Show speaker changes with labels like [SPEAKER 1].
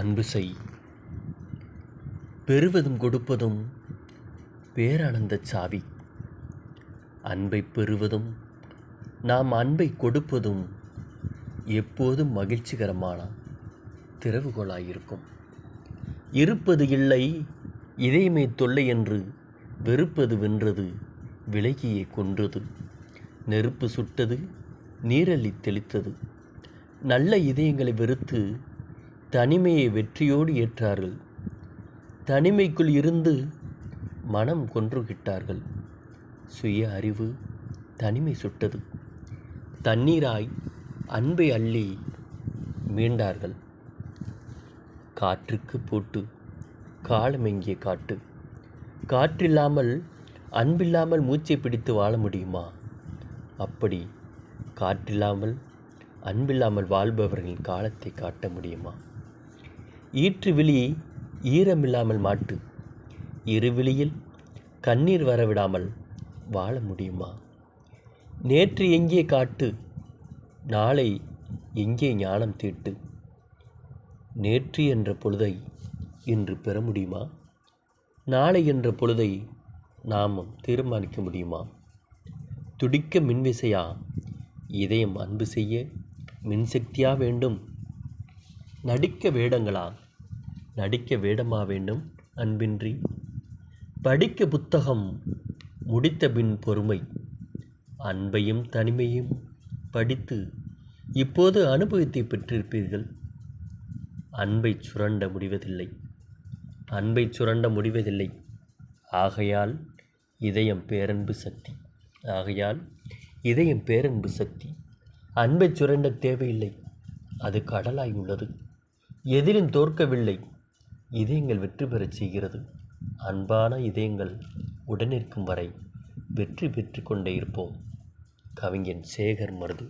[SPEAKER 1] அன்பு செய். பெறுவதும் கொடுப்பதும் பேரானந்த சாவி. அன்பை பெறுவதும் நாம் அன்பை கொடுப்பதும் எப்போதும் மகிழ்ச்சிகரமான திறவுகோலாயிருக்கும் இருப்பது இல்லை இதயமே தொல்லை என்று வெறுப்பது வென்றது விலகியே கொன்றது. நெருப்பு சுட்டது நீரள்ளி தெளித்தது. நல்ல இதயங்களை வெறுத்து தனிமையை வெற்றியோடு ஏற்றார்கள். தனிமைக்குள் இருந்து மனம் கொன்றுகிட்டார்கள். சுய அறிவு தனிமை சுட்டது. தண்ணீராய் அன்பை அள்ளி மீண்டார்கள். காற்றுக்கு போட்டு காலமெங்கிய காட்டு? காற்றில்லாமல் அன்பில்லாமல் மூச்சை பிடித்து வாழ முடியுமா? அப்படி காற்றில்லாமல் அன்பில்லாமல் வாழ்பவர்களின் காலத்தை காட்ட முடியுமா? ஈற்று விழி ஈரமில்லாமல் மாட்டு. இருவிழியில் கண்ணீர் வரவிடாமல் வாழ முடியுமா? நேற்று எங்கே காட்டு? நாளை எங்கே ஞானம் தீட்டு? நேற்று என்ற பொழுதை இன்று பெற முடியுமா? நாளை என்ற பொழுதை நாம் தீர்மானிக்க முடியுமா? துடிக்க மின்விசையா? இதயம் அன்பு செய்ய மின்சக்தியா வேண்டும்? நடிக்க வேடங்களா? நடிக்க வேடமா வேண்டும் அன்பின்றி. படிக்க புத்தகம் முடித்த பின் பொறுமை அன்பையும் தனிமையும் படித்து இப்போது அனுபவத்தை பெற்றிருப்பீர்கள். அன்பை சுரண்ட முடிவதில்லை. அன்பை சுரண்ட முடிவதில்லை. ஆகையால் இதயம் பேரன்பு சக்தி. ஆகையால் இதயம் பேரன்பு சக்தி. அன்பை சுரண்ட தேவையில்லை. அது கடலாய் உள்ளது. எதிலும் தோற்கவில்லை. இதயங்கள் வெற்றி பெறச் செய்கிறது. அன்பான இதயங்கள் உடனிருக்கும் வரை வெற்றி பெற்று கொண்டே இருப்போம். கவிஞன் சேகர் மருது.